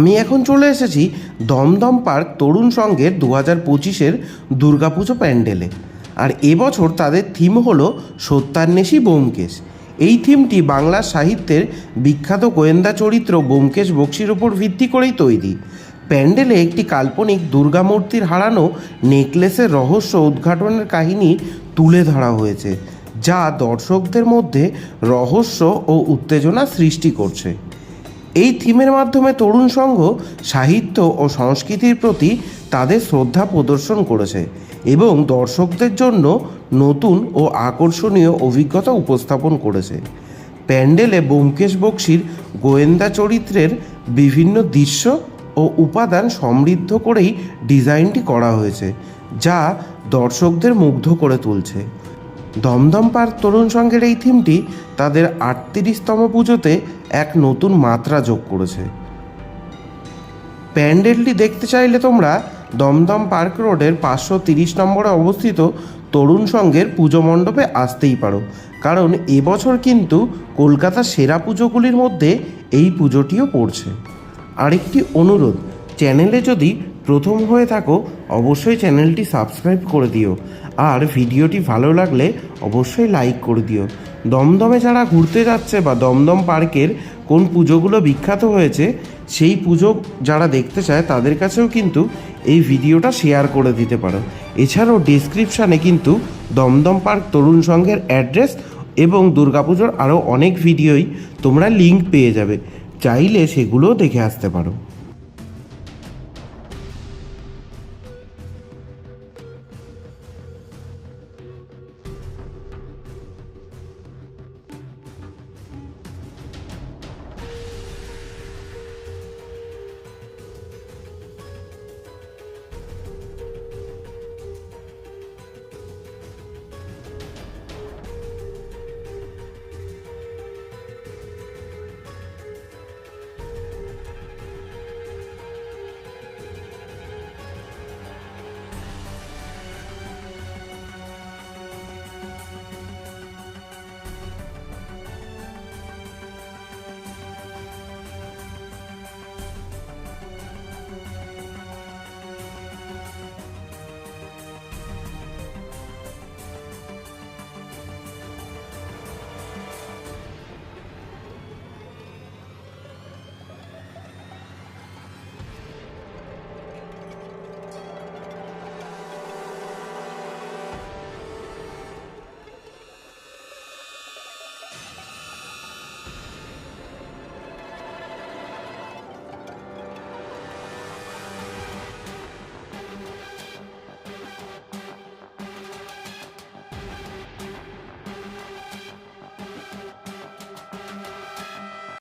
আমি এখন চলে এসেছি দমদম পার্ক তরুণ সংঘের দু হাজার পঁচিশের দুর্গাপুজো প্যান্ডেলে। আর এবছর তাদের থিম হল সত্যান্বেষী ব্যোমকেশ। এই থিমটি বাংলা সাহিত্যের বিখ্যাত গোয়েন্দা চরিত্র ব্যোমকেশ বক্সির ওপর ভিত্তি করেই তৈরি। প্যান্ডেলে একটি কাল্পনিক দুর্গা মূর্তির হারানো নেকলেসের রহস্য উদ্ঘাটনের কাহিনী তুলে ধরা হয়েছে, যা দর্শকদের মধ্যে রহস্য ও উত্তেজনা সৃষ্টি করছে। এই থিমের মাধ্যমে তরুণ সংঘ, সাহিত্য ও সংস্কৃতির প্রতি তাদের শ্রদ্ধা প্রদর্শন করেছে এবং দর্শকদের জন্য নতুন ও আকর্ষণীয় অভিজ্ঞতা উপস্থাপন করেছে। প্যান্ডেলে ব্যোমকেশ বক্সির গোয়েন্দা চরিত্রের বিভিন্ন দৃশ্য ও উপাদান সমৃদ্ধ করেই ডিজাইনটি করা হয়েছে, যা দর্শকদের মুগ্ধ করে তুলছে। দমদম পার্ক তরুণ সংঘের এই থিমটি তাদের আটত্রিশতম পুজোতে এক নতুন মাত্রা যোগ করেছে। প্যান্ডেলটি দেখতে চাইলে তোমরা দমদম পার্ক রোডের পাঁচশো তিরিশ নম্বরে অবস্থিত তরুণ সংঘের পুজো মণ্ডপে আসতেই পারো। কারণ এবছর কিন্তু কলকাতার সেরা পুজোগুলির মধ্যে এই পুজোটিও পড়ছে। আরেকটি অনুরোধ, চ্যানেলে যদি প্রথম হয়ে থাকো, অবশ্যই চ্যানেলটি সাবস্ক্রাইব করে দিও। আর ভিডিওটি ভালো লাগলে অবশ্যই লাইক করে দিও। দমদমে যারা ঘুরতে যাচ্ছে বা দমদম পার্কের কোন পুজোগুলো বিখ্যাত হয়েছে, সেই পুজো যারা দেখতে চায়, তাদের কাছেও কিন্তু এই ভিডিওটা শেয়ার করে দিতে পারো। এছাড়াও ডিসক্রিপশানে কিন্তু দমদম পার্ক তরুণ সংঘের অ্যাড্রেস এবং দুর্গাপুজোর আরও অনেক ভিডিওই তোমরা লিংক পেয়ে যাবে। চাইলে সেগুলোও দেখে আসতে পারো।